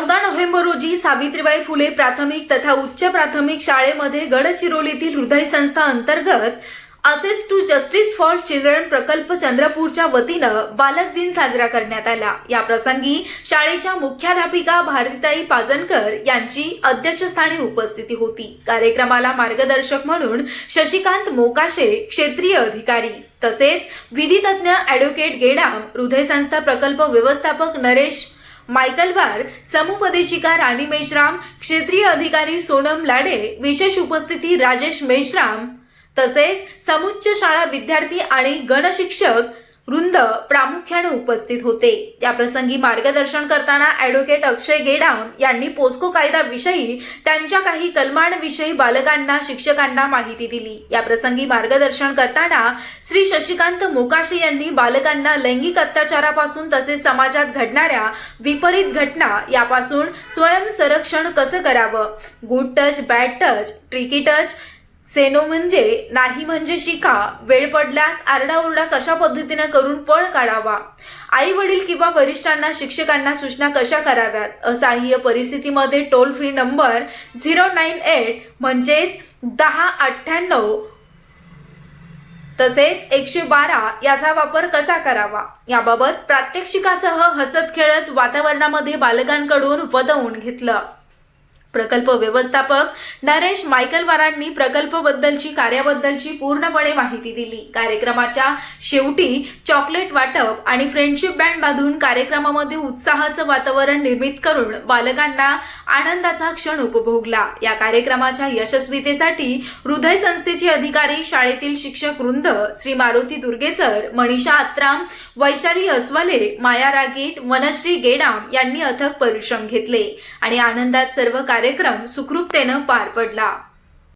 चौदा नोव्हेंबर रोजी सावित्रीबाई फुले प्राथमिक तथा उच्च प्राथमिक शाळेमध्ये गडचिरोलीतील हृदय संस्था अंतर्गत access to justice for children प्रकल्प चंद्रपूरच्या वतीनं बालक दिन साजरा करण्यात आला. या प्रसंगी शाळेच्या मुख्याध्यापिका भारतीताई पाजनकर यांची अध्यक्षस्थानी उपस्थिती होती. कार्यक्रमाला मार्गदर्शक म्हणून शशिकांत मोकाशे क्षेत्रीय अधिकारी. तसेच विधितज्ञ ॲडव्होकेट गेडाम हृदय संस्था प्रकल्प व्यवस्थापक नरेश मायकलवार समुपदेशिका राणी मेश्राम क्षेत्रीय अधिकारी सोनम लाडे विशेष उपस्थिती राजेश मेश्राम. तसेच समुच्च शाळा विद्यार्थी आणि गणशिक्षक वृंद प्रामुख्याने उपस्थित होते. या प्रसंगी मार्गदर्शन करताना ॲडव्होकेट अक्षय गेडाऊन यांनी पोस्को कायद्याविषयी त्यांच्या काही कलमांविषयी बालकांना शिक्षकांना माहिती दिली. या प्रसंगी मार्गदर्शन करताना श्री शशिकांत मोकाशी यांनी बालकांना लैंगिक अत्याचारापासून तसेच समाजात घडणाऱ्या विपरीत घटना यापासून स्वयंसंरक्षण कसं करावं? Good touch bad touch tricky touch सेनो म्हणजे नाही म्हणजे शिका वेळ पडल्यास आरडाओरडा कशा पद्धतीने करून पळ काढावा? आई वडील किंवा वरिष्ठांना शिक्षकांना सूचना कशा कराव्यात? असह्य परिस्थितीमध्ये toll free number zero nine eight म्हणजेच दहा अठ्ठ्याण्णव तसेच एकशे बारा याचा वापर कसा करावा? याबाबत प्रात्यक्षिकासह हसत खेळत वातावरणामध्ये बालकांकडून वदवून घेतलं. प्रकल्प व्यवस्थापक नरेश मायकलवारांनी प्रकल्पबद्दलची कार्याबद्दलची पूर्णपणे माहिती दिली. कार्यक्रमाच्या शेवटी चॉकलेट वाटप आणि फ्रेंडशिप बँड बांधून कार्यक्रमामध्ये उत्साहाचं वातावरण निर्मित करून बालकांना आनंदाचा क्षण उपभोगला. या कार्यक्रमाच्या यशस्वीतेसाठी हृदय संस्थेचे अधिकारी शाळेतील शिक्षक वृंद श्री मारुती दुर्गेसर मनीषा आत्राम वैशाली अस्वले माया रागीट मनश्री गेडाम यांनी अथक परिश्रम घेतले आणि आनंदात सर्व कार्य कार्यक्रम सुखरूपतेनं पार पडला.